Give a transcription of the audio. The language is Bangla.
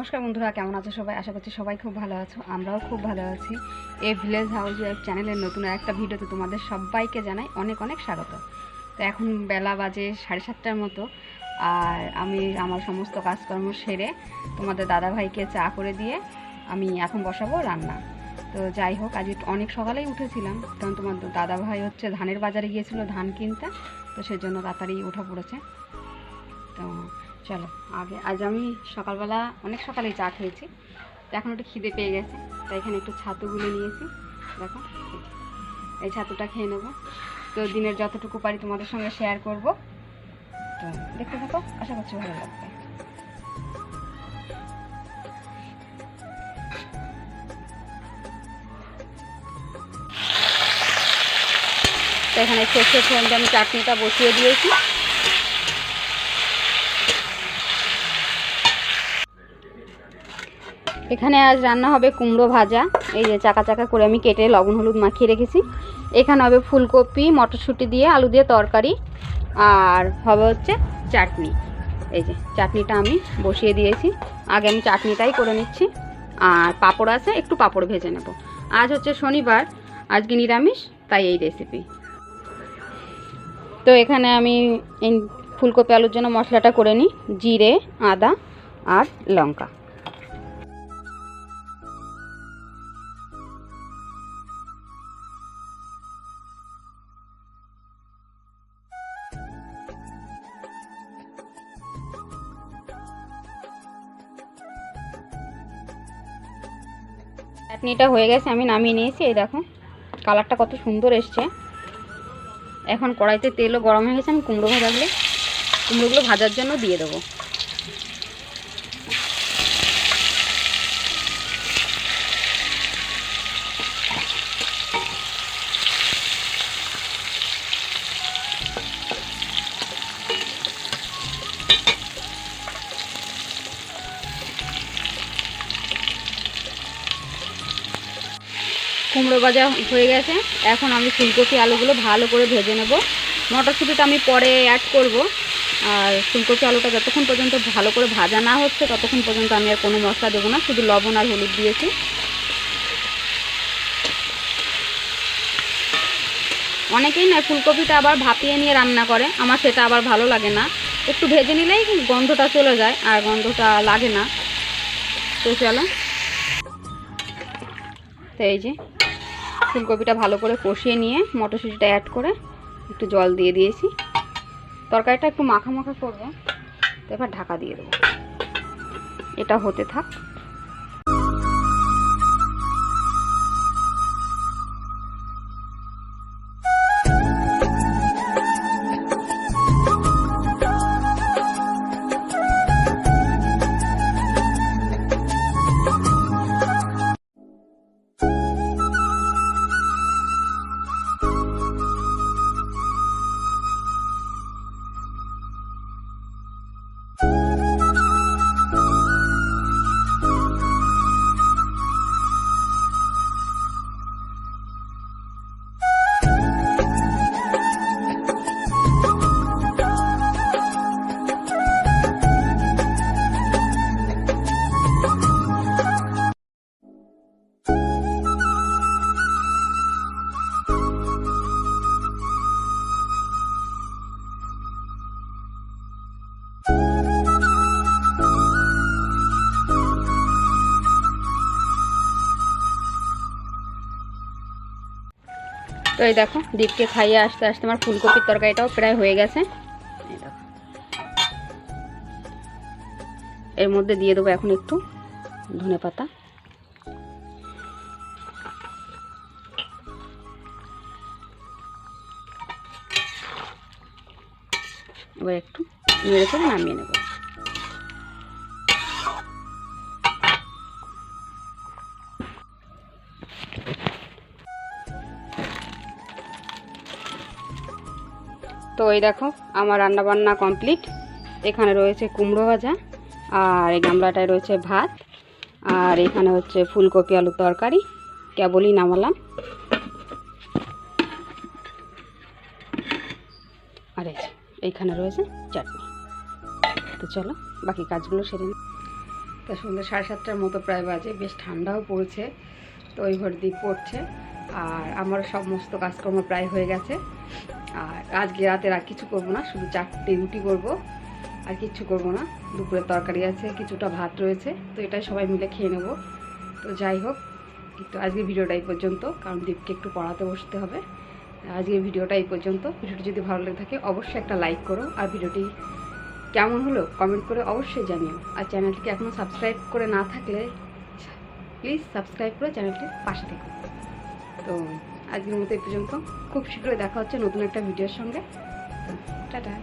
নমস্কার বন্ধুরা, কেমন আছো সবাই? আশা করছি সবাই খুব ভালো আছো, আমরাও খুব ভালো আছি। এই ভিলেজ হাউস ওয়েব চ্যানেলের নতুন একটা ভিডিওতে তোমাদের সবাইকে জানাই অনেক অনেক স্বাগত। তো এখন বেলা বাজে সাড়ে সাতটার মতো, আর আমি আমার সমস্ত কাজকর্ম সেরে তোমাদের দাদাভাইকে চা করে দিয়ে আমি এখন বসাবো রান্না। তো যাই হোক, আজ অনেক সকালেই উঠেছিলাম, কারণ তোমার দাদাভাই হচ্ছে ধানের বাজারে গিয়েছিল ধান কিনতে, তো সেজন্য তাড়াতাড়ি উঠা পড়েছে। তো চলো, আগে, আজ আমি সকালবেলা অনেক সকালেই চা খেয়েছি, তো এখন একটু খিদে পেয়ে গেছে, তাই এখানে একটু ছাতু গুলে নিয়েছি, দেখো, এই ছাতুটা খেয়ে নেব। তো দিনের যতটুকু পারি তোমাদের সঙ্গে শেয়ার করব। তো দেখতে থাকো, আশা করছি ভালো লাগবে। এখানে সর্ষে ফোনটা আমি চাটনিটা বসিয়ে দিয়েছি। এখানে আজ রান্না হবে কুমড়ো ভাজা। এই যে চাকা চাকা করে আমি কেটে লবণ হলুদ মাখিয়ে রেখেছি। এখানে হবে ফুলকপি, মটরশুঁটি দিয়ে আলু দিয়ে তরকারি, আর হবে হচ্ছে চাটনি। এই যে চাটনিটা আমি বসিয়ে দিয়েছি। আগে আমি চাটনিটাই করে নিচ্ছি। আর পাঁপড় আছে, একটু পাঁপড় ভেজে নেব। আজ হচ্ছে শনিবার, আজকে নিরামিষ, তাই এই রেসিপি তো এখানে আমি ফুলকপি আলুর জন্য মশলাটা করে নিই। জিরে, আদা আর লঙ্কা। চাটনিটা হয়ে গেছে, আমি নামিয়ে নিয়েছি, এই দেখো, কালারটা কত সুন্দর এসছে। এখন কড়াইতে তেলও গরম হয়ে গেছে, আমি কুমড়ো ভাজাগুলো, কুমড়োগুলো ভাজার জন্য দিয়ে দেবো। কুমড়ো ভাজা হয়ে গেছে। এখন আমি ফুলকপি আলুগুলো ভালো করে ভেজে নেব। মটরশুঁটিটা আমি পরে অ্যাড করব। আর ফুলকপি আলুটা যতক্ষণ পর্যন্ত ভালো করে ভাজা না হচ্ছে, ততক্ষণ পর্যন্ত আমি আর কোনো মশলা দেবো না, শুধু লবণ আর হলুদ দিয়েছি। অনেকেই না ফুলকপিটা আবার ভাপিয়ে নিয়ে রান্না করে। আমার সেটা আবার ভালো লাগে না। একটু ভেজে নিলেই গন্ধটা চলে যায়, আর গন্ধটা লাগে না। তো চলো। তো এই যে ফুলকপিটা ভালো করে কষিয়ে নিয়ে মটরশুঁটিটা অ্যাড করে একটু জল দিয়ে দিয়েছি। তরকারিটা একটু মাখা মাখা করব এবার ঢাকা দিয়ে দেবো। এটা হতে থাক। তো এই দেখো, দীপকে খাইয়ে আসতে আসতে আমার ফুলকপির তরকারিটাও প্রায় হয়ে গেছে। এর মধ্যে দিয়ে দেবো এখন একটু ধনে পাতা। এবার একটু নেড়ে চেড়ে নামিয়ে নেব। তো এই দেখো, আমার রান্না বান্না কমপ্লিট এখানে রয়েছে কুমড়ো ভাজা, আর এই গামলাটায় রয়েছে ভাত, আর এখানে হচ্ছে ফুলকপি আলু তরকারি, কেবলই নামালাম। আর এই এইখানে রয়েছে চাটনি। তো চলো, বাকি কাজগুলো সেরে তো সন্ধ্যে সাড়ে সাতটার মতো প্রায় বাজে, বেশ ঠান্ডাও পড়েছে, তো ওই ঘর দিয়ে পড়ছে। আর আমার সমস্ত কাজকর্ম প্রায় হয়ে গেছে। আর আজকে রাতে আর কিছু করব না, শুধু চারটে রুটি করব, আর কিচ্ছু করব না। দুপুরের তরকারি আছে, কিছুটা ভাত রয়েছে, তো এটাই সবাই মিলে খেয়ে নেব। তো যাই হোক, তো আজকের ভিডিওটা এই পর্যন্ত, কারণ দীপকে একটু পড়াতে বসতে হবে। আজকের ভিডিওটা এই পর্যন্ত। ভিডিওটি যদি ভালো লেগে থাকে, অবশ্যই একটা লাইক করো। আর ভিডিওটি কেমন হলো, কমেন্ট করে অবশ্যই জানিও। আর চ্যানেলটিকে এখনও সাবস্ক্রাইব করে না থাকলে, প্লিজ সাবস্ক্রাইব করে চ্যানেলটির পাশে থেকো। তো আজকের মতো এই পর্যন্ত। খুব শীঘ্রই দেখা হচ্ছে নতুন একটা ভিডিওর সঙ্গে। টাটা।